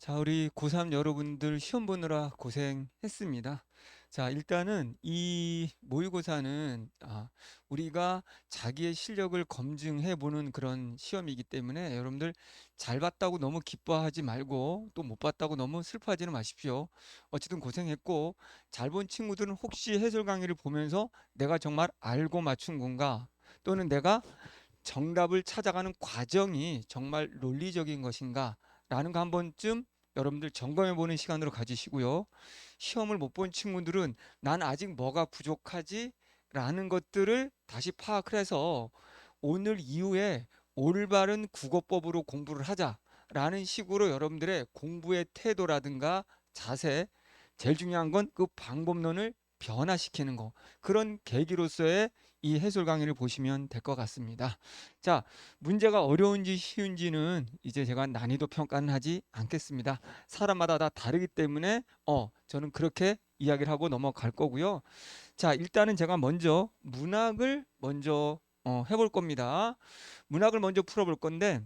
자, 우리 고3 여러분들 시험 보느라 고생했습니다. 자, 일단은 이 모의고사는 아, 우리가 자기의 실력을 검증해 보는 그런 시험이기 때문에 여러분들 잘 봤다고 너무 기뻐하지 말고 또 못 봤다고 너무 슬퍼하지는 마십시오. 어쨌든 고생했고 잘 본 친구들은 혹시 해설 강의를 보면서 내가 정말 알고 맞춘 건가 또는 내가 정답을 찾아가는 과정이 정말 논리적인 것인가 라는 거 한 번쯤 여러분들 점검해 보는 시간으로 가지시고요. 시험을 못 본 친구들은 난 아직 뭐가 부족하지? 라는 것들을 다시 파악을 해서 오늘 이후에 올바른 국어법으로 공부를 하자라는 식으로 여러분들의 공부의 태도라든가 자세, 제일 중요한 건 그 방법론을 변화시키는 거. 그런 계기로서의 이 해설 강의를 보시면 될 것 같습니다. 자, 문제가 어려운지 쉬운지는 이제 제가 난이도 평가는 하지 않겠습니다. 사람마다 다 다르기 때문에 어, 저는 그렇게 이야기를 하고 넘어갈 거고요. 자, 일단은 제가 먼저 문학을 먼저 어, 해볼 겁니다. 문학을 먼저 풀어볼 건데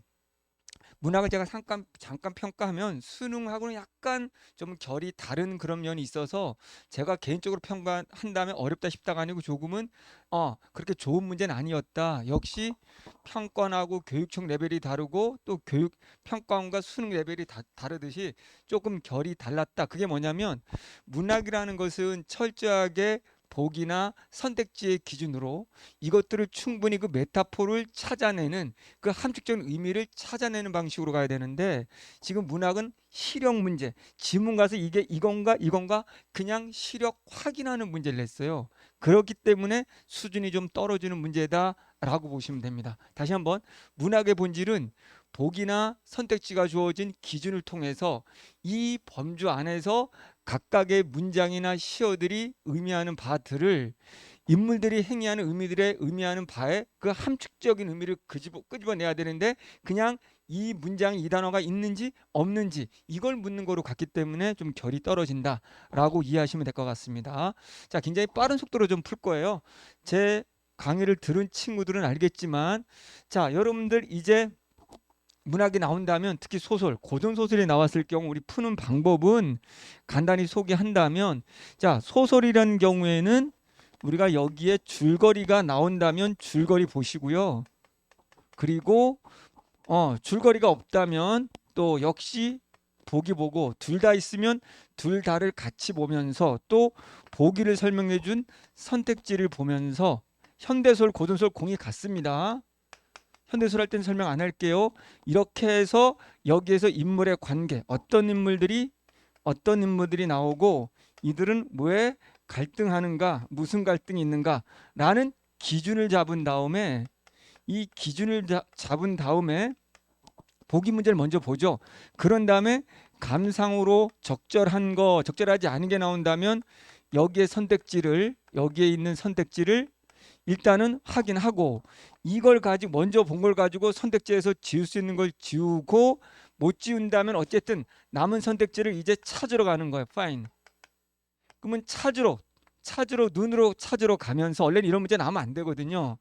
문학을 제가 잠깐 잠깐 평가하면 수능하고는 약간 좀 결이 다른 그런 면이 있어서 제가 개인적으로 평가한다면 어렵다 싶다가 아니고 조금은 어 그렇게 좋은 문제는 아니었다. 역시 평권하고 교육청 레벨이 다르고 또 교육 평가원과 수능 레벨이 다, 다르듯이 조금 결이 달랐다. 그게 뭐냐면 문학이라는 것은 철저하게 보기나 선택지의 기준으로 이것들을 충분히 그 메타포를 찾아내는 그 함축적인 의미를 찾아내는 방식으로 가야 되는데 지금 문학은 시력 문제. 지문 가서 이게 이건가 이건가 그냥 시력 확인하는 문제를 냈어요. 그렇기 때문에 수준이 좀 떨어지는 문제다라고 보시면 됩니다. 다시 한번 문학의 본질은 보기나 선택지가 주어진 기준을 통해서 이 범주 안에서 각각의 문장이나 시어들이 의미하는 바들을 인물들이 행위하는 의미들의 의미하는 바에 그 함축적인 의미를 끄집어, 끄집어내야 되는데 그냥 이 문장에 이 단어가 있는지 없는지 이걸 묻는 거로 갔기 때문에 좀 결이 떨어진다라고 이해하시면 될 것 같습니다. 자, 굉장히 빠른 속도로 좀 풀 거예요. 제 강의를 들은 친구들은 알겠지만 자, 여러분들 이제 문학이 나온다면 특히 소설, 고전 소설이 나왔을 경우 우리 푸는 방법은 간단히 소개한다면 자, 소설이라는 경우에는 우리가 여기에 줄거리가 나온다면 줄거리 보시고요. 그리고 어, 줄거리가 없다면 또 역시 보기 보고 둘 다 있으면 둘 다를 같이 보면서 또 보기를 설명해 준 선택지를 보면서 현대소설, 고전소설 공이 같습니다. 현대소설 할 때는 설명 안 할게요. 이렇게 해서 여기에서 인물의 관계, 어떤 인물들이 어떤 인물들이 나오고 이들은 왜 갈등하는가, 무슨 갈등이 있는가라는 기준을 잡은 다음에 이 기준을 자- 잡은 다음에 보기 문제를 먼저 보죠. 그런 다음에 감상으로 적절한 거, 적절하지 않은 게 나온다면 여기에 선택지를 여기에 있는 선택지를 일단은 확인하고 이걸 가지고 먼저 본 걸 가지고 선택지에서 지울 수 있는 걸 지우고 못 지운다면 어쨌든 남은 선택지를 이제 찾으러 가는 거예요. fine. 그러면 찾으러 찾으러 눈으로 찾으러 가면서 원래는 이런 문제 나오면 안 되거든요.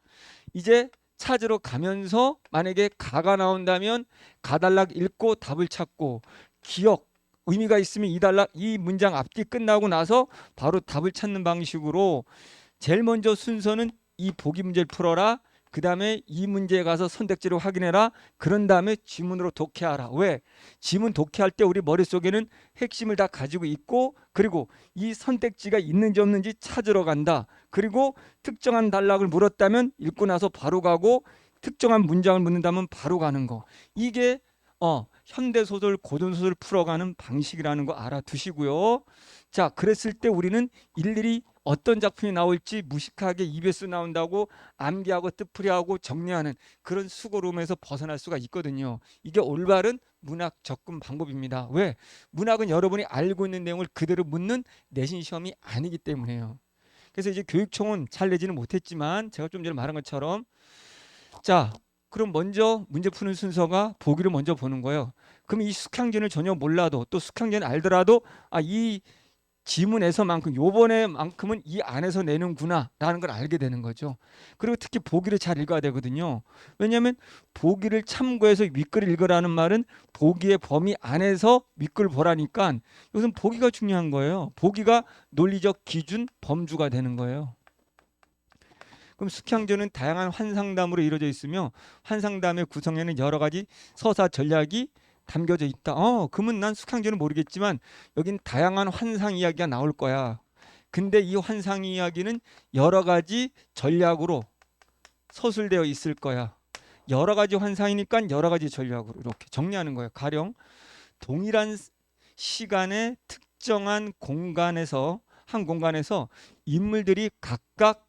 이제 찾으러 가면서 만약에 가가 나온다면 가달락 읽고 답을 찾고 기억 의미가 있으면 이 단락 이 문장 앞뒤 끝나고 나서 바로 답을 찾는 방식으로 제일 먼저 순서는 이 보기 문제를 풀어라. 그 다음에 이 문제에 가서 선택지를 확인해라. 그런 다음에 지문으로 독해하라. 왜? 지문 독해할 때 우리 머릿속에는 핵심을 다 가지고 있고 그리고 이 선택지가 있는지 없는지 찾으러 간다. 그리고 특정한 단락을 물었다면 읽고 나서 바로 가고 특정한 문장을 묻는다면 바로 가는 거. 이게 어 현대 소설, 고전 소설 풀어가는 방식이라는 거 알아두시고요. 자, 그랬을 때 우리는 일일이 어떤 작품이 나올지 무식하게 입에서 나온다고 암기하고 뜻풀이하고 정리하는 그런 수고로움에서 벗어날 수가 있거든요. 이게 올바른 문학 접근 방법입니다. 왜? 문학은 여러분이 알고 있는 내용을 그대로 묻는 내신 시험이 아니기 때문에요. 그래서 이제 교육청은 잘 내지는 못했지만 제가 좀 전에 말한 것처럼 자, 그럼 먼저 문제 푸는 순서가 보기를 먼저 보는 거예요. 그럼 이 숙향전을 전혀 몰라도 또 숙향전을 알더라도 아이 지문에서만큼 요번에만큼은 이 안에서 내는구나라는 걸 알게 되는 거죠. 그리고 특히 보기를 잘 읽어야 되거든요. 왜냐하면 보기를 참고해서 윗글 읽으라는 말은 보기의 범위 안에서 윗글 보라니까 이것은 보기가 중요한 거예요. 보기가 논리적 기준 범주가 되는 거예요. 그럼 숙향조는 다양한 환상담으로 이루어져 있으며 환상담의 구성에는 여러 가지 서사 전략이 담겨져 있다. 어, 그러면 난 숙향조는 모르겠지만 여긴 다양한 환상 이야기가 나올 거야. 근데 이 환상 이야기는 여러 가지 전략으로 서술되어 있을 거야. 여러 가지 환상이니까 여러 가지 전략으로 이렇게 정리하는 거예요. 가령 동일한 시간의 특정한 공간에서 한 공간에서 인물들이 각각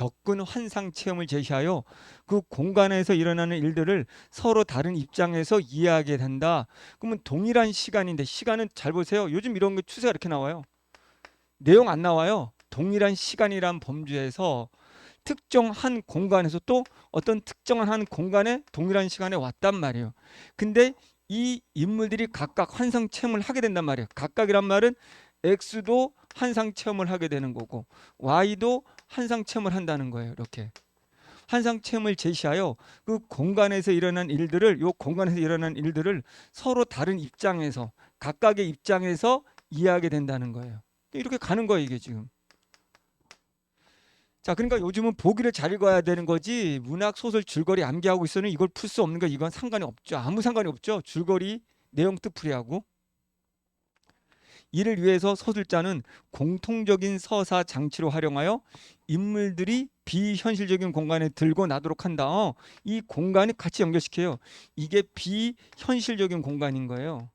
겪은 환상 체험을 제시하여 그 공간에서 일어나는 일들을 서로 다른 입장에서 이해하게 된다. 그러면 동일한 시간인데 시간은 잘 보세요. 요즘 이런 거 추세가 이렇게 나와요. 내용 안 나와요. 동일한 시간이란 범주에서 특정 한 공간에서 또 어떤 특정한 한 공간에 동일한 시간에 왔단 말이에요. 근데 이 인물들이 각각 환상 체험을 하게 된단 말이에요. 각각이란 말은 X도 환상 체험을 하게 되는 거고 Y도 환상 체험을 한다는 거예요. 이렇게 환상 체험을 제시하여 그 공간에서 일어난 일들을 요 공간에서 일어난 일들을 서로 다른 입장에서 각각의 입장에서 이해하게 된다는 거예요. 이렇게 가는 거예요, 이게 지금. 자, 그러니까 요즘은 보기를 잘 읽어야 되는 거지 문학 소설 줄거리 암기하고 있어는 이걸 풀 수 없는 거 이건 상관이 없죠. 아무 상관이 없죠. 줄거리 내용 뜻풀이하고 이를 위해서 서술자는 공통적인 서사 장치로 활용하여 인물들이 비현실적인 공간에 들고 나도록 한다. 어, 이 공간이 같이 연결시켜요. 이게 비현실적인 공간인 거예요.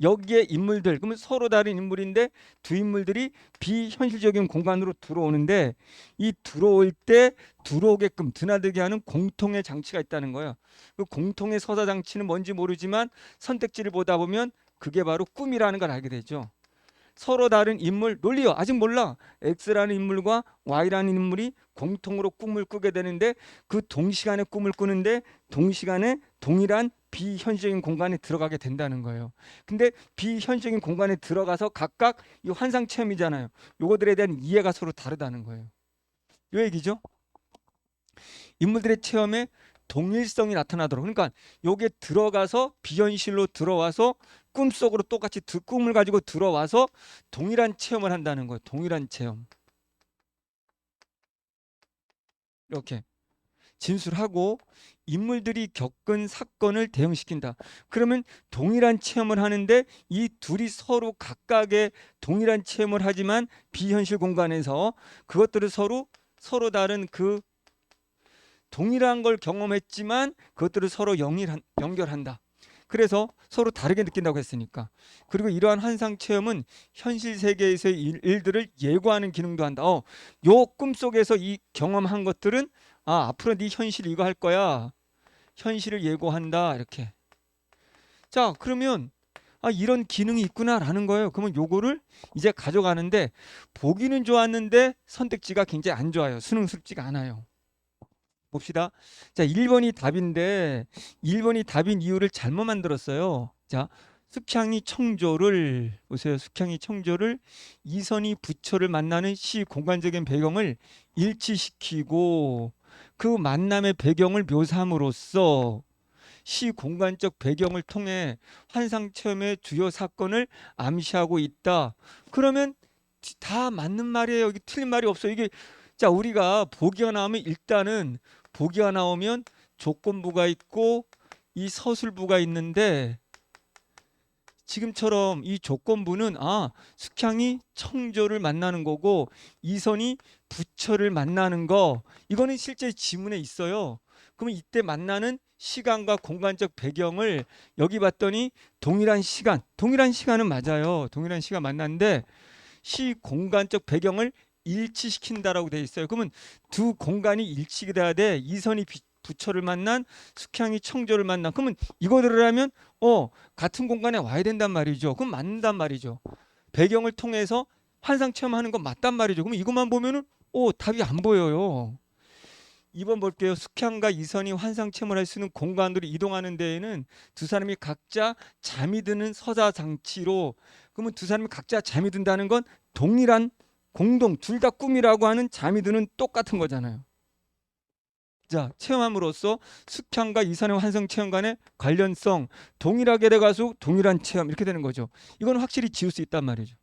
여기에 인물들 그러면 서로 다른 인물인데 두 인물들이 비현실적인 공간으로 들어오는데 이 들어올 때 들어오게끔 드나들게 하는 공통의 장치가 있다는 거예요. 그 공통의 서사 장치는 뭔지 모르지만 선택지를 보다 보면 그게 바로 꿈이라는 걸 알게 되죠. 서로 다른 인물 논리요 아직 몰라 X라는 인물과 Y라는 인물이 공통으로 꿈을 꾸게 되는데 그 동시간에 꿈을 꾸는데 동시간에 동일한 비현실적인 공간에 들어가게 된다는 거예요. 근데 비현실적인 공간에 들어가서 각각 이 환상 체험이잖아요. 요거들에 대한 이해가 서로 다르다는 거예요. 요 얘기죠. 인물들의 체험에 동일성이 나타나도록 그러니까 요게 들어가서 비현실로 들어와서 꿈속으로 똑같이 드- 꿈을 가지고 들어와서 동일한 체험을 한다는 거예요. 동일한 체험. 이렇게 진술하고 인물들이 겪은 사건을 대응시킨다. 그러면 동일한 체험을 하는데 이 둘이 서로 각각의 동일한 체험을 하지만 비현실 공간에서 그것들을 서로 서로 다른 그 동일한 걸 경험했지만 그것들을 서로 연결한, 연결한다. 그래서 서로 다르게 느낀다고 했으니까. 그리고 이러한 환상 체험은 현실 세계에서의 일, 일들을 예고하는 기능도 한다. 어, 요 꿈속에서 이 경험한 것들은 아, 앞으로 네 현실 이거 할 거야. 현실을 예고한다. 이렇게. 자, 그러면 아, 이런 기능이 있구나라는 거예요. 그러면 요거를 이제 가져가는데 보기는 좋았는데 선택지가 굉장히 안 좋아요. 수능스럽지가 않아요. 봅시다. 자, 1번이 답인데 1번이 답인 이유를 잘못 만들었어요. 자, 숙향이 청조를 보세요. 숙향이 청조를 이선이 부처를 만나는 시 공간적인 배경을 일치시키고 그 만남의 배경을 묘사함으로써 시 공간적 배경을 통해 환상 체험의 주요 사건을 암시하고 있다. 그러면 다 맞는 말이에요. 여기 틀린 말이 없어요. 이게 자, 우리가 보기가 나오면 일단은 보기가 나오면 조건부가 있고 이 서술부가 있는데 지금처럼 이 조건부는 아 숙향이 청조를 만나는 거고 이선이 부처를 만나는 거 이거는 실제 지문에 있어요. 그러면 이때 만나는 시간과 공간적 배경을 여기 봤더니 동일한 시간, 동일한 시간은 맞아요. 동일한 시간 만났는데 시 공간적 배경을 일치시킨다라고 돼 있어요. 그러면 두 공간이 일치가 돼야 돼. 이선이 비- 부처를 만난 숙향이 청조를 만난. 그러면 이거들을 하면 어 같은 공간에 와야 된단 말이죠. 그럼 맞는단 말이죠. 배경을 통해서 환상 체험하는 건 맞단 말이죠. 그럼 이것만 보면은 어 답이 안 보여요. 2번 볼게요. 숙향과 이선이 환상 체험을 할 수 있는 공간으로 이동하는 데에는 두 사람이 각자 잠이 드는 서자 장치로 그러면 두 사람이 각자 잠이 든다는 건 동일한 공동 둘 다 꿈이라고 하는 자미들은 똑같은 거잖아요. 자, 체험함으로써 숙향과 이산의 환성 체험 간의 관련성 동일하게 돼가지고 동일한 체험 이렇게 되는 거죠. 이건 확실히 지울 수 있단 말이죠.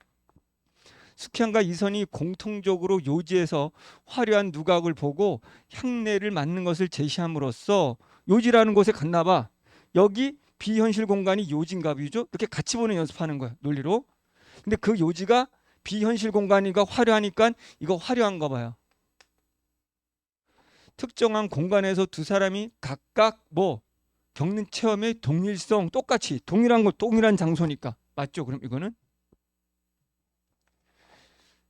숙향과 이선이 공통적으로 요지에서 화려한 누각을 보고 향내를 맡는 것을 제시함으로써 요지라는 곳에 갔나 봐. 여기 비현실 공간이 보죠. 이렇게 같이 보는 연습하는 거야. 논리로. 근데 그 요지가 비현실 공간이가 화려하니까 이거 화려한가 봐요. 특정한 공간에서 두 사람이 각각 뭐 겪는 체험의 동일성 똑같이 동일한 거 동일한 장소니까 맞죠? 그럼 이거는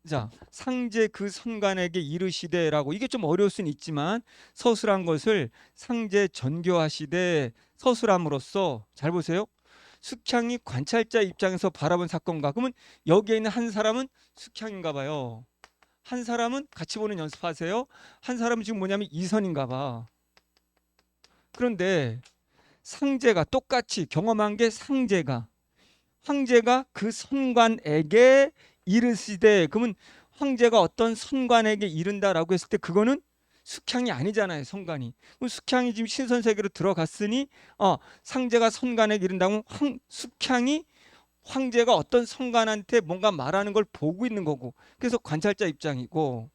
자 상제 그 선관에게 이르시되라고 이게 좀 어려울 수는 있지만 서술한 것을 상제 전교하시되 서술함으로써 잘 보세요. 숙향이 관찰자 입장에서 바라본 사건과 그러면 여기에 있는 한 사람은 숙향인가 봐요. 한 사람은 같이 보는 연습하세요. 한 사람은 지금 뭐냐면 이선인가 봐. 그런데 상제가 똑같이 경험한 게 상제가 황제가 그 선관에게 이르시되 그러면 황제가 어떤 선관에게 이른다라고 했을 때 그거는 숙향이 아니잖아요 선관이. 숙향이 지금 신선 세계로 들어갔으니 어 상제가 선관에게 이른다면 황, 숙향이 황제가 어떤 선관한테 뭔가 말하는 걸 보고 있는 거고. 그래서 관찰자 입장이고.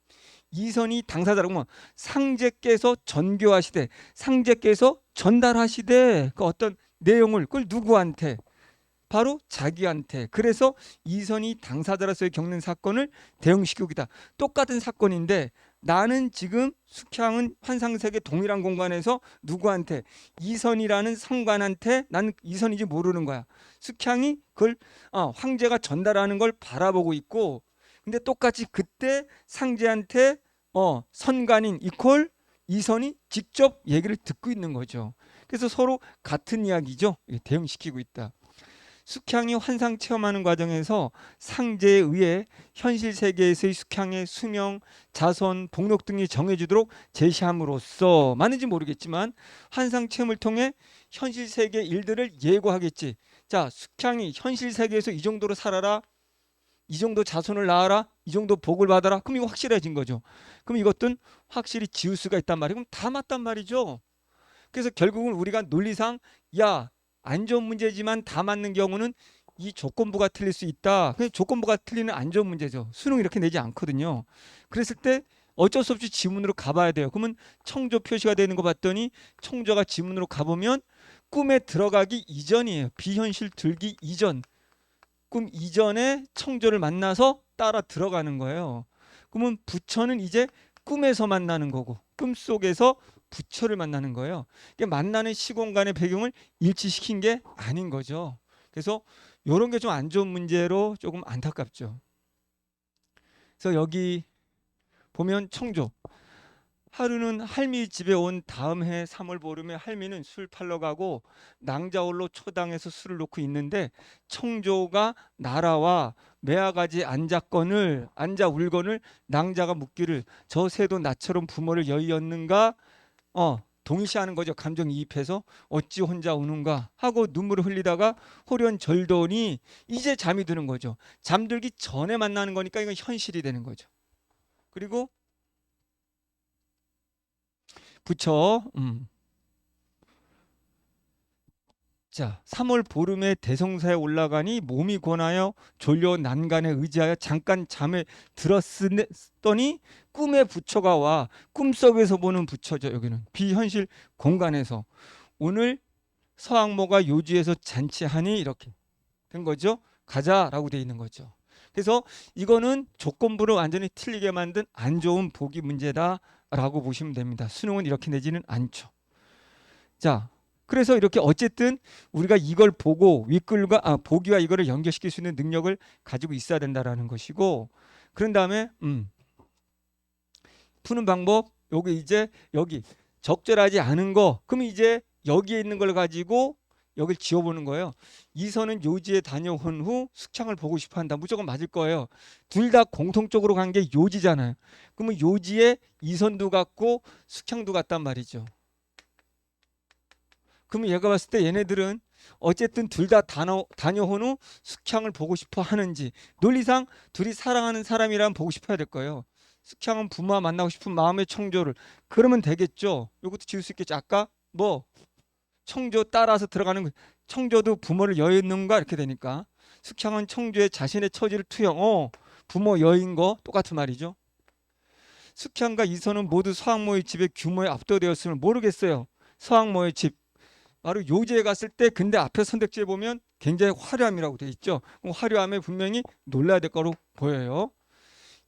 이선이 당사자라고 상제께서 전교하시되 상제께서 전달하시되 그 어떤 내용을 그걸 누구한테? 바로 자기한테. 그래서 이선이 당사자로서의 겪는 사건을 대응시키기다. 똑같은 사건인데 나는 지금 숙향은 환상세계 동일한 공간에서 누구한테? 이선이라는 상관한테 난 이선인지 모르는 거야. 숙향이 그걸 어, 황제가 전달하는 걸 바라보고 있고 근데 똑같이 그때 상제한테 어, 선관인 이퀄 이선이 직접 얘기를 듣고 있는 거죠. 그래서 서로 같은 이야기죠. 이게 대응시키고 있다 숙향이 환상 체험하는 과정에서 상제에 의해 현실 세계에서의 숙향의 수명, 자선, 복록 등이 정해지도록 제시함으로써 맞는지 모르겠지만 환상 체험을 통해 현실 세계 일들을 예고하겠지. 자, 숙향이 현실 세계에서 이 정도로 살아라. 이 정도 자손을 낳아라. 이 정도 복을 받아라. 그럼 이거 확실해진 거죠. 그럼 이것은 확실히 지울 수가 있단 말이에요. 그럼 다 맞단 말이죠. 그래서 결국은 우리가 논리상 야, 안 좋은 문제지만 다 맞는 경우는 이 조건부가 틀릴 수 있다. 그 조건부가 틀리는 안 좋은 문제죠. 수능 이렇게 내지 않거든요. 그랬을 때 어쩔 수 없이 지문으로 가봐야 돼요. 그러면 청조 표시가 되는 거 봤더니 청조가 지문으로 가보면 꿈에 들어가기 이전이에요. 비현실 들기 이전. 꿈 이전에 청조를 만나서 따라 들어가는 거예요. 그러면 부처는 이제 꿈에서 만나는 거고 꿈 속에서 부처를 만나는 거예요. 이게 만나는 시공간의 배경을 일치시킨 게 아닌 거죠. 그래서 이런 게 좀 안 좋은 문제로 조금 안타깝죠. 그래서 여기 보면 청조. 하루는 할미 집에 온 다음 해 3월 보름에 할미는 술 팔러 가고 낭자홀로 초당에서 술을 놓고 있는데 청조가 나라와 매화가지 앉았건을 앉아 울건을 낭자가 묻기를 저 새도 나처럼 부모를 여의었는가 어 동일시하는 거죠. 감정이입해서 어찌 혼자 우는가 하고 눈물을 흘리다가 호련 절더니 이제 잠이 드는 거죠. 잠들기 전에 만나는 거니까 이건 현실이 되는 거죠. 그리고 부처 음. 자, 3월 보름에 대성사에 올라가니 몸이 권하여 졸려 난간에 의지하여 잠깐 잠에 들었더니 꿈의 부처가 와 꿈속에서 보는 부처죠. 여기는 비현실 공간에서 오늘 서학모가 요지에서 잔치하니 이렇게 된 거죠. 가자라고 돼 있는 거죠. 그래서 이거는 조건부를 완전히 틀리게 만든 안 좋은 보기 문제다라고 보시면 됩니다. 수능은 이렇게 내지는 않죠. 자, 그래서 이렇게 어쨌든 우리가 이걸 보고 윗글과 아, 보기와 이거를 연결시킬 수 있는 능력을 가지고 있어야 된다라는 것이고 그런 다음에 음, 푸는 방법 여기 이제 여기 적절하지 않은 거 그러면 이제 여기에 있는 걸 가지고 여기를 지워보는 거예요. 이선은 요지에 다녀온 후 숙창을 보고 싶어 한다. 무조건 맞을 거예요. 둘 다 공통적으로 간 게 요지잖아요. 그러면 요지에 이선도 같고 숙창도 같단 말이죠. 그러면 얘가 봤을 때 얘네들은 어쨌든 둘 다 다녀온 후 숙향을 보고 싶어 하는지 논리상 둘이 사랑하는 사람이라면 보고 싶어야 될 거예요. 숙향은 부모와 만나고 싶은 마음의 청조를 그러면 되겠죠. 이것도 지을 수 있겠죠. 아까 뭐 청조 따라서 들어가는 거 청조도 부모를 여인는가 이렇게 되니까 숙향은 청조의 자신의 처지를 투영. 어 부모 여인 거 똑같은 말이죠. 숙향과 이선은 모두 서학모의 집의 규모에 압도되었음을 모르겠어요. 서학모의 집 바로 요지에 갔을 때 근데 앞에 선택지에 보면 굉장히 화려함이라고 돼 있죠. 그럼 화려함에 분명히 놀라야 될 거로 보여요.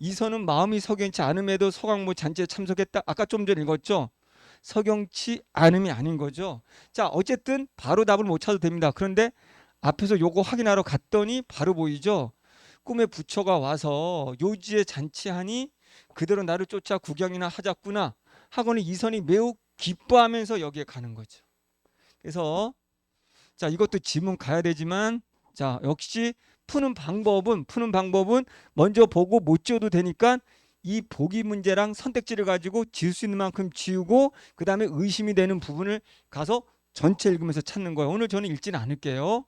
이선은 마음이 석연치 않음에도 서강모 잔치에 참석했다. 아까 좀 전에 읽었죠. 석연치 않음이 아닌 거죠. 자, 어쨌든 바로 답을 못 찾아도 됩니다. 그런데 앞에서 요거 확인하러 갔더니 바로 보이죠. 꿈에 부처가 와서 요지에 잔치하니 그대로 나를 쫓아 구경이나 하자꾸나 하고는 이선이 매우 기뻐하면서 여기에 가는 거죠. 그래서 자 이것도 지문 가야 되지만 자 역시 푸는 방법은 푸는 방법은 먼저 보고 못 지워도 되니까 이 보기 문제랑 선택지를 가지고 지울 수 있는 만큼 지우고 그 다음에 의심이 되는 부분을 가서 전체 읽으면서 찾는 거예요. 오늘 저는 읽지는 않을게요.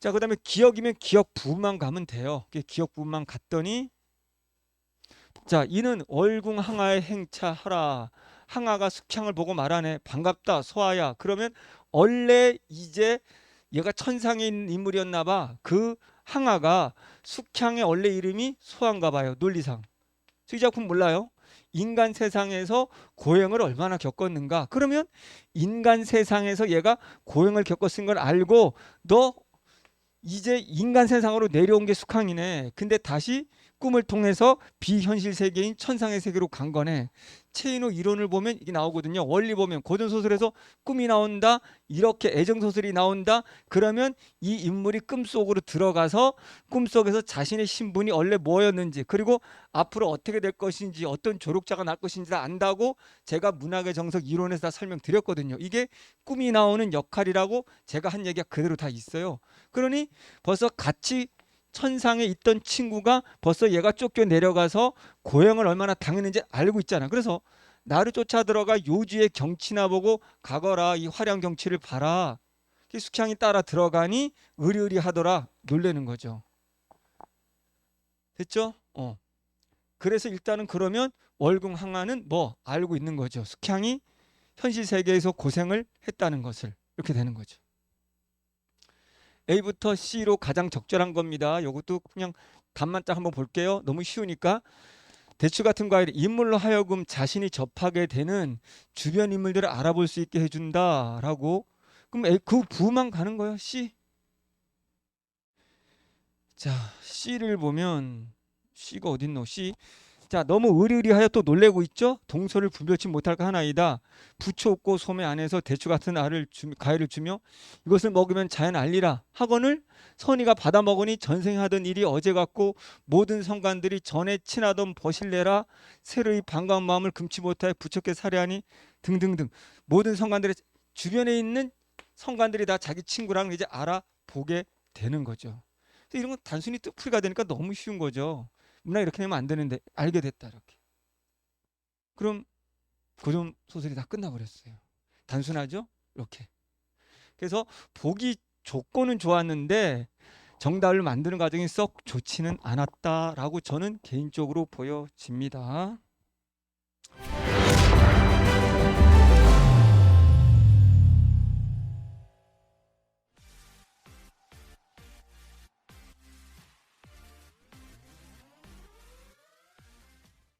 자, 그 다음에 기억이면 기억 부분만 가면 돼요. 기억 부분만 갔더니 자, 이는 월궁 항아의 행차하라. 항아가 숙향을 보고 말하네. 반갑다, 소아야. 그러면 원래 이제 얘가 있는 인물이었나 봐. 그 항아가 숙향의 원래 이름이 소아인가 봐요. 논리상. 이 작품 몰라요? 인간 세상에서 고행을 얼마나 겪었는가? 그러면 인간 세상에서 얘가 고행을 겪었은 걸 알고 너 이제 인간 세상으로 내려온 게 숙항이네. 근데 다시 꿈을 통해서 비현실 세계인 천상의 세계로 간 거네. 체인호 이론을 보면 이게 나오거든요. 원리 보면 고전 소설에서 꿈이 나온다. 이렇게 애정 소설이 나온다. 그러면 이 인물이 꿈 속으로 들어가서 꿈 속에서 자신의 신분이 원래 뭐였는지 그리고 앞으로 어떻게 될 것인지 어떤 조력자가 날 것인지 다 안다고 제가 문학의 정석 이론에서 다 설명드렸거든요. 이게 꿈이 나오는 역할이라고 제가 한 얘기가 그대로 다 있어요. 그러니 벌써 같이 천상에 있던 친구가 벌써 얘가 쫓겨 내려가서 고행을 얼마나 당했는지 알고 있잖아. 그래서 나를 쫓아 들어가 요지의 경치나 보고 가거라 이 화려한 경치를 봐라. 숙향이 따라 들어가니 의리의리하더라 놀래는 거죠. 됐죠? 어. 그래서 일단은 그러면 월궁 항아는 뭐 알고 있는 거죠. 숙향이 현실 세계에서 고생을 했다는 것을 이렇게 되는 거죠. A부터 C로 가장 적절한 겁니다. 이것도 그냥 딱 한번 볼게요. 너무 쉬우니까 대추 같은 과일 인물로 하여금 자신이 접하게 되는 주변 인물들을 알아볼 수 있게 해준다라고 그럼 A, 그 부만 가는 거예요. C. 자 C를 보면 C가 어딨노? C. 자 너무 의리의리하여 또 놀래고 있죠. 동서를 분별치 못할까 하나이다. 부처 없고 소매 안에서 대추 같은 알을 주, 과일을 주며 이것을 먹으면 자연 알리라. 학원을 선이가 받아 먹으니 전생하던 일이 어제 같고 모든 성관들이 전에 친하던 버실레라 새로이 반가운 마음을 금치 못하여 부처께 살해하니 등등등 모든 성관들의 주변에 있는 성관들이 다 자기 친구랑 이제 알아보게 되는 거죠. 이런 건 단순히 뜻풀이가 되니까 너무 쉬운 거죠. 문학 이렇게 내면 안 되는데 알게 됐다 이렇게. 그럼 고전 소설이 다 끝나버렸어요. 단순하죠? 이렇게. 그래서 보기 조건은 좋았는데 정답을 만드는 과정이 썩 좋지는 않았다라고 저는 개인적으로 보여집니다.